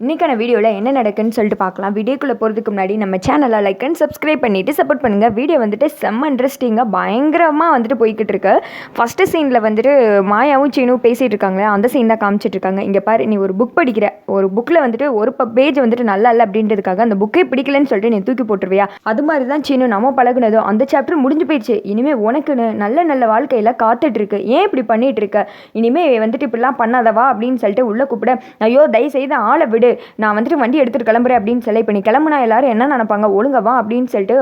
இன்றைக்கான வீடியோவில் என்ன நடக்குன்னு சொல்லிட்டு பார்க்கலாம். வீடியோக்குள்ளே போகிறதுக்கு முன்னாடி நம்ம சேனலை லைக் அண்ட் சப்ஸ்கிரைப் பண்ணிவிட்டு சப்போர்ட் பண்ணுங்கள் வீடியோ வந்துட்டு செம்ம இன்ட்ரெஸ்டிங்காக பயங்கரமாக வந்துட்டு போய்கிட்டு இருக்கு. ஃபஸ்ட்டு சீனில் வந்துட்டு மாயாவும் சீனும் பேசிகிட்டு இருக்காங்களே அந்த சீன் தான் காமிச்சிட்டு இருக்காங்க. இங்கே பாரு நீ ஒரு புக் படிக்கிற. ஒரு புக்கில் வந்துட்டு ஒரு பேஜ் வந்துட்டு நல்லா இல்லை அப்படின்றதுக்காக அந்த புக்கே பிடிக்கலன்னு சொல்லிட்டு நீ தூக்கி போட்டுருவியா? அது மாதிரி தான் சீனு நம்ம பழகுனதோ அந்த சாப்டர் முடிஞ்சு போயிடுச்சு. இனிமேல் உனக்குன்னு நல்ல நல்ல வாழ்க்கையில் காத்துட்ருக்கு ஏன் இப்படி பண்ணிகிட்டு இருக்க? இனிமேல் வந்துட்டு இப்படிலாம் பண்ணாதவா அப்படின்னு சொல்லிட்டு உள்ளே கூப்பிட ஐயோ தயவு செய்து ஆளை விடு. நான் வந்துட்டு வண்டி எடுத்துகிட்டு கிளம்புறேன் அப்படின்னு சொல்லி இப்போ நீ கிளம்புனா எல்லாரும் என்ன நினைப்பாங்க? ஒழுங்கவா அப்படின்னு சொல்லிட்டு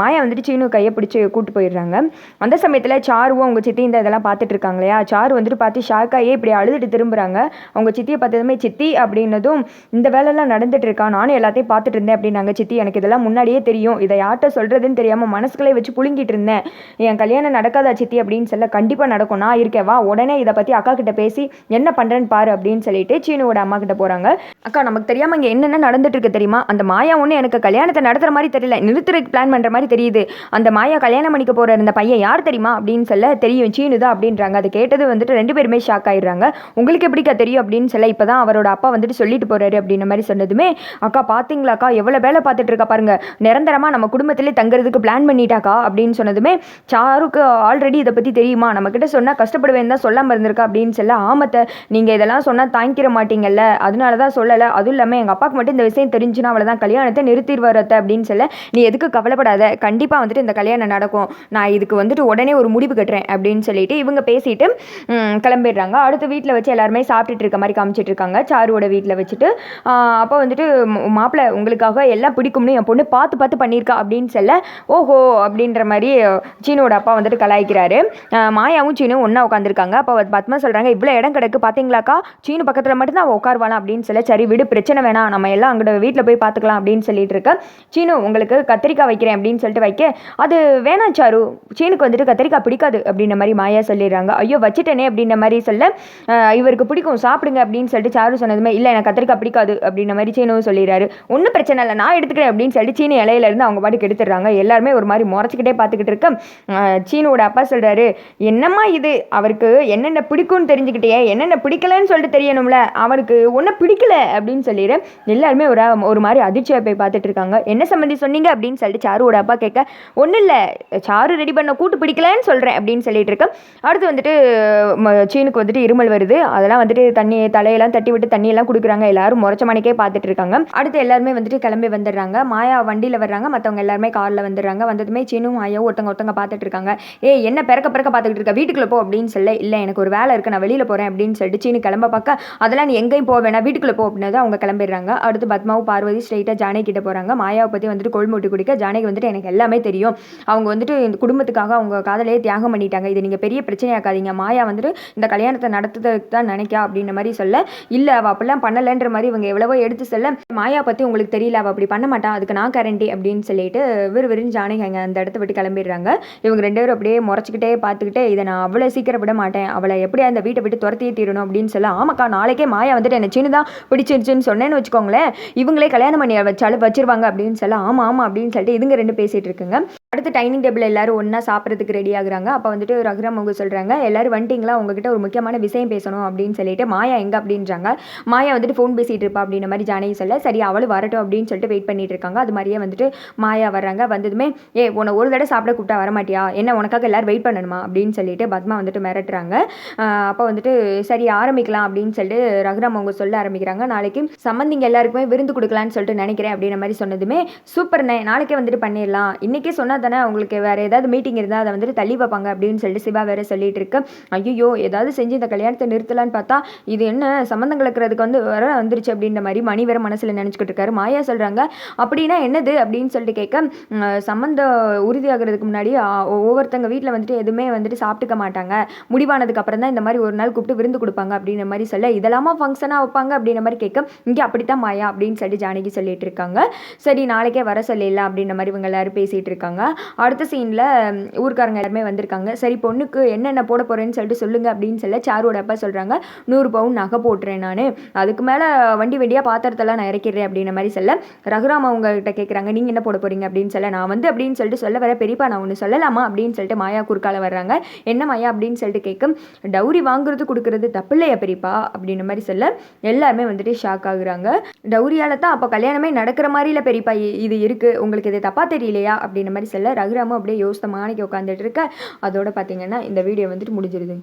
மாயா வந்துட்டு சீனு கையை பிடிச்சி கூட்டு போயிடுறாங்க. அந்த சமயத்தில் சாருவும் அவங்க சித்தி இந்த இதெல்லாம் பார்த்துட்டு இருக்காங்க இல்லையா? சாரு வந்துட்டு பார்த்து ஷாக்காயே இப்படி அழுதுட்டு திரும்புறாங்க. அவங்க சித்தியை பார்த்ததுமே சித்தி அப்படின்னதும் இந்த வேலைலாம் நடந்துட்டு இருக்கா? நானும் எல்லாத்தையும் பார்த்துட்டு இருந்தேன் அப்படின்னாங்க. சித்தி எனக்கு இதெல்லாம் முன்னாடியே தெரியும். இதை யார்கிட்ட சொல்கிறதுன்னு தெரியாமல் மனசுக்குள்ளே வச்சு புழுங்கிட்டு இருந்தேன். என் கல்யாணம் நடக்காதா சித்தி? அப்படின்னு சொல்ல கண்டிப்பாக நடக்கும். நான் இருக்கேன். வா உடனே இதை பற்றி அக்கா கிட்ட பேசி என்ன பண்ணுறேன்னு பாரு அப்படின்னு சொல்லிட்டு சீனுவோட அம்மா கிட்ட போகிறாங்க அக்கா நமக்கு தெரியாமல் இங்கே என்னென்ன நடந்துட்டு இருக்கு தெரியுமா? அந்த மாயா ஒன்று எனக்கு கல்யாணத்தை நடத்துகிற மாதிரி தெரியல. நிறுத்துறதுக்கு பிளான் பண்ணுற மாதிரி தெரியுது. அந்த மாயா கல்யாணம் பண்ணிக்க போகிற இந்த பையன் யார் தெரியுமா? அப்படின்னு சொல்ல தெரியும். சீனுதா அப்படின்றாங்க. அது கேட்டது வந்துட்டு ரெண்டு பேருமே ஷாக் ஆயிடுறாங்க. உங்களுக்கு எப்படிக்கா தெரியும் அப்படின்னு சொல்ல இப்போ தான் அவரோட அப்பா வந்துட்டு சொல்லிட்டு போகிறாரு அப்படின்ற மாதிரி சொன்னதுமே அக்கா பார்த்தீங்களாக்கா எவ்வளோ வேலை பார்த்துட்டு இருக்கா பாருங்க. நிரந்தரமாக நம்ம குடும்பத்திலே தங்குறதுக்கு பிளான் பண்ணிட்டாக்கா? அப்படின்னு சொன்னதுமே சாருக்கு ஆல்ரெடி இதை பற்றி தெரியுமா? நம்மக்கிட்ட சொன்னால் கஷ்டப்படுவேன் தான் சொல்லாமல் இருந்திருக்கா? அப்படின்னு சொல்ல ஆமத்தை. நீங்கள் இதெல்லாம் சொன்னால் தாங்கிக்கிற மாட்டீங்கல்ல. அதனால தான் சொல்லலை. அதுவும் இல்லாமல் எங்கள் அப்பாவுக்கு மட்டும் இந்த விஷயம் தெரிஞ்சுன்னா அவ்வளோதான் கல்யாணத்தை நிறுத்திடுவாரத்தை அப்படின்னு சொல்ல நீ எதுக்கு கவலைப்படாத. கண்டிப்பாக வந்துட்டு இந்த கல்யாணம் நடக்கும். நான் இதுக்கு வந்துட்டு உடனே ஒரு முடிவு கட்டுறேன் அப்படின்னு சொல்லிட்டு இவங்க பேசிட்டு கிளம்பிடுறாங்க. அடுத்து வீட்டில் வச்சு எல்லாருமே சாப்பிட்டுட்டு இருக்க மாதிரி காமிச்சிட்டு இருக்காங்க. சாருவோட வீட்டில் வச்சுட்டு அப்போ வந்துட்டு மாப்பிள்ளை உங்களுக்காக எல்லாம் பிடிக்கும்னு என் பொண்ணு பார்த்து பார்த்து பண்ணியிருக்கா அப்படின்னு சொல்ல ஓஹோ அப்படின்ற மாதிரி சீனோட அப்பா வந்துட்டு கலாய்க்கிறாரு. மாயாவும் சீனும் ஒன்றா உட்காந்துருக்காங்க அப்போ பத்மா சொல்கிறாங்க இவ்வளோ இடம் கிடக்கு பார்த்தீங்களாக்கா சீனு பக்கத்தில் மட்டும்தான் அவள் உட்காருவாளாம் அப்படின்னு சொல்ல சரி விடு பிரச்சனை வேணாம். நம்ம எல்லாம் அங்கிட்ட வீட்டில் போய் பார்த்துக்கலாம் அப்படின்னு சொல்லிட்டு இருக்க. சீனு உங்களுக்கு கத்திரிக்காய் வைக்கிறேன் அப்படின்னு சொல்லிட்டு வைக்க. அது வேணாம் சாரு. சீனுக்கு வந்துட்டு கத்திரிக்காய் பிடிக்காது அப்படின்ற மாதிரி மாயா சொல்லிடுறாங்க. ஐயோ வச்சுட்டேனே அப்படின்ற மாதிரி சொல்ல இவருக்கு பிடிக்கும் சாப்பிடுங்க அப்படின்னு சொல்லிட்டு சாரு சொன்னதுமே இல்லை எனக்கு கத்திரிக்காய் பிடிக்காது அப்படின்ற மாதிரி சீனுவும் சொல்லிடுறாரு. ஒன்றும் பிரச்சனை இல்லை நான் எடுத்துக்கிறேன் அப்படின்னு சொல்லிட்டு சீனி இலையிலேருந்து அவங்க பாட்டுக்கு எடுத்துடுறாங்க. எல்லாருமே ஒரு மாதிரி முறைச்சிக்கிட்டே பார்த்துக்கிட்டு இருக்க. சீனோட அப்பா சொல்கிறாரு என்னம்மா இது? அவருக்கு என்னென்ன பிடிக்கும்னு தெரிஞ்சுக்கிட்டே என்னென்ன பிடிக்கலன்னு சொல்லிட்டு தெரியணும்ல. அவனுக்கு ஒன்றும் பிடிக்கல அப்படின்னு சொல்லிடு எல்லாருமே ஒரு ஒரு மாதிரி அதிர்ச்சியாக போய் பார்த்துட்டு இருக்காங்க. என்ன சம்மந்தி சொன்னீங்க? அப்படின்னு சொல்லிட்டு சாருவோட அப்பா கேட்க ஒன்றும் இல்லை. சாரு ரெடி பண்ண கூட்டு பிடிக்கலன்னு சொல்கிறேன் அப்படின்னு சொல்லிட்டு இருக்கேன் அடுத்து வந்துட்டு சீனுக்கு வந்துட்டு இருமல் வருது. அதெல்லாம் வந்துட்டு தண்ணி தலையெல்லாம் தட்டி விட்டு தண்ணியெல்லாம் கொடுக்குறாங்க. எல்லாரும் முறைச்ச மணிக்கே பார்த்துட்டு இருக்காங்க. அடுத்து எல்லாருமே வந்துட்டு கிளம்பி வந்துடுறாங்க. மாயா வண்டியில் வர்றாங்க. மற்றவங்க எல்லாருமே காரில் வந்துடுறாங்க. வந்ததுமே சீனும் மாயாவும் ஒருத்தங்க ஒருத்தங்க பார்த்துட்டு இருக்காங்க. ஏ என்ன பிறக்க பிறக்க பார்த்துக்கிட்டு இருக்க? வீட்டுக்குள்ளே போ அப்படின்னு சொல்ல இல்லை எனக்கு ஒரு வேலை இருக்குது நான் வெளியில் போகிறேன் அப்படின்னு சொல்லிட்டு சீனு கிளம்ப பார்க்க அதெல்லாம் நீ எங்கேயும் போக வேணாம். வீட்டுக்குள்ள போ அப்படின்னு அவங்க கிளம்பிடுறாங்க. அடுத்து பத்மாவும் பார்வதி ஸ்ட்ரைட்டாக ஜானகி கிட்ட போகிறாங்க மாயாவை பற்றி வந்துட்டு கொள்மூட்டி குடிக்க. ஜானகி வந்துட்டு எனக்கு எல்லாமே தெரியும். அவங்க வந்துட்டு இந்த குடும்பத்துக்காக அவங்க காதலையே தியாகம் பண்ணிட்டாங்க. இது நீங்கள் பெரிய பிரச்சனையாக்காதீங்க மாயா வந்துட்டு இந்த கல்யாணத்தை நடத்துறதுக்கு தான் நினைக்கா அப்படின்ற மாதிரி சொல்ல இல்லை அவள் அப்படிலாம் பண்ணலைன்ற மாதிரி இவங்க எவ்வளவோ எடுத்து சொல்ல மாயா பற்றி உங்களுக்கு தெரியல. அவள் அப்படி பண்ண மாட்டான் அதுக்கு நான் கேரண்டி அப்படின்னு சொல்லிட்டு விறுவிறுன்னு ஜானகி அங்கே அந்த இடத்த விட்டு கிளம்பிடுறாங்க. இவங்க ரெண்டு பேரும் அப்படியே முறைச்சிக்கிட்டே பார்த்துக்கிட்டே இதை நான் அவ்வளோ சீக்கிரம் விட மாட்டேன். அவளை எப்படியா அந்த வீட்டை விட்டு துரத்தியே தீரணும் அப்படின்னு சொல்ல ஆமாக்கா நாளைக்கே மாயா வந்துட்டு என்ன சின்னதாக பிடிச்சி பிடிச்சிருச்சுன்னு சொன்னேன்னு வச்சுக்கோங்களேன். இவங்களே கல்யாணம் பண்ணி வச்சாலும் வச்சிருவாங்க அப்படின்னு சொல்ல ஆமாம் ஆமாம் அப்படின்னு சொல்லிட்டு இதுங்க ரெண்டு பேசிகிட்டு இருக்குங்க. அடுத்து டைனிங் டேபிள் எல்லாரும் ஒன்றா சாப்பிட்றதுக்கு ரெடி ஆகுறாங்க. அப்போ வந்துட்டு ரகுராம் அவங்க சொல்கிறாங்க எல்லாரும் வந்துட்டிங்களா? உங்ககிட்ட ஒரு முக்கியமான விஷயம் பேசணும் அப்படின்னு சொல்லிட்டு மாயா எங்கே அப்படின்றாங்க. மாயா வந்துட்டு ஃபோன் பேசிகிட்டு இருப்பா அப்படின்ற மாதிரி ஜானகி சொல்ல சரி அவளும் வரட்டும் அப்படின்னு சொல்லிட்டு வெயிட் பண்ணிட்டு இருக்காங்க. அது மாதிரியே வந்துட்டு மாயா வர்றாங்க. வந்ததுமே ஏ உன்னை ஒரு தடவை சாப்பிட கூப்பிட்டா வரமாட்டியா? என்ன உனக்காக எல்லாரும் வெயிட் பண்ணணுமா? அப்படின்னு சொல்லிட்டு பத்மா வந்துட்டு மிரட்டுறாங்க. அப்போ வந்துட்டு சரி ஆரம்பிக்கலாம் அப்படின்னு சொல்லிட்டு ரகுராம் அவங்க சொல்ல ஆரம்பிக்கிறாங்க. நான் நாளைக்கு சம்மந்திங்க எல்லாருக்குமே விருந்து கொடுக்கலான்னு சொல்லிட்டு நினைக்கிறேன் அப்படின்ற மாதிரி சொன்னதுமே. சூப்பர்ண்ணே நாளைக்கே வந்துட்டு பண்ணிடலாம். இன்றைக்கே சொன்னா தானே உங்களுக்கு வேறு ஏதாவது மீட்டிங் இருந்தால் அதை வந்துட்டு தள்ளி வைப்பாங்க அப்படின்னு சொல்லிட்டு சிவா வேற சொல்லிட்டு இருக்கு. ஐயோ ஏதாவது செஞ்சு இந்த கல்யாணத்தை நிறுத்தலான்னு பார்த்தா இது என்ன சம்மந்தம் கலக்கிறதுக்கு வந்து வர வந்துருச்சு அப்படின்ற மாதிரி மணி வேற மனசில் நினச்சிக்கிட்டு இருக்காரு. மாயா சொல்கிறாங்க அப்படின்னா என்னது? அப்படின்னு சொல்லிட்டு கேட்க சம்மந்தம் உறுதியாகிறதுக்கு முன்னாடி ஒவ்வொருத்தங்க வீட்டில் வந்துட்டு எதுவுமே வந்துட்டு சாப்பிட்டுக்க மாட்டாங்க. முடிவானதுக்கு அப்புறம் தான் இந்த மாதிரி ஒரு நாள் கூப்பிட்டு விருந்து கொடுப்பாங்க அப்படின்ற மாதிரி சொல்ல இதெல்லாமா ஃபங்க்ஷனாக வைப்பாங்க? அப்படின்ற மாதிரி கேட்க இங்கே அப்படித்தான் மாயா அப்படின்னு சொல்லிட்டு ஜானகி சொல்லிட்டு இருக்காங்க. சரி நாளைக்கே வர சொல்லிடலாம் அப்படின்ற மாதிரி இவங்க எல்லாரும் பேசிகிட்டு இருக்காங்க. அடுத்த சீனில் ஊர்க்காரங்க எல்லாருமே வந்திருக்காங்க. சரி பொண்ணுக்கு என்னென்ன போட போகிறேன்னு சொல்லிட்டு சொல்லுங்க அப்படின்னு சொல்ல சாரோட அப்பா சொல்கிறாங்க நூறு பவுன் நகை போட்டுறேன் நான். அதுக்கு மேலே வண்டி வண்டியாக பாத்திரத்தெல்லாம் நான் இறக்கிடுறேன் அப்படின்ற மாதிரி சொல்ல ரகுராம் அவங்ககிட்ட கேட்குறாங்க நீங்கள் என்ன போட போகிறீங்க அப்படின்னு சொல்ல நான் வந்து அப்படின்னு சொல்லிட்டு சொல்ல வர பெரியப்பா நான் ஒன்று சொல்லலாமா? அப்படின்னு சொல்லிட்டு மாயா குறுக்கால வர்றாங்க. என்ன மாயா? அப்படின்னு சொல்லிட்டு கேட்கும் டவுரி வாங்குறது கொடுக்குறது தப்பு இல்லையா பெரியப்பா? அப்படின்ற மாதிரி சொல்ல எல்லாருமே வந்துட்டு ஷாக் ஆகுறாங்க. டவுரியால தான் அப்போ கல்யாணமே நடக்கிற மாதிரில பெரியப்பா இது இருக்குது உங்களுக்கு இது தப்பாக தெரியலையா? அப்படின்ற மாதிரி சொல்ல ரகுராமும் அப்படியே யோசித்த மாணிக்க உட்காந்துட்டு இருக்க. அதோட பார்த்தீங்கன்னா இந்த வீடியோ வந்துட்டு முடிஞ்சிருது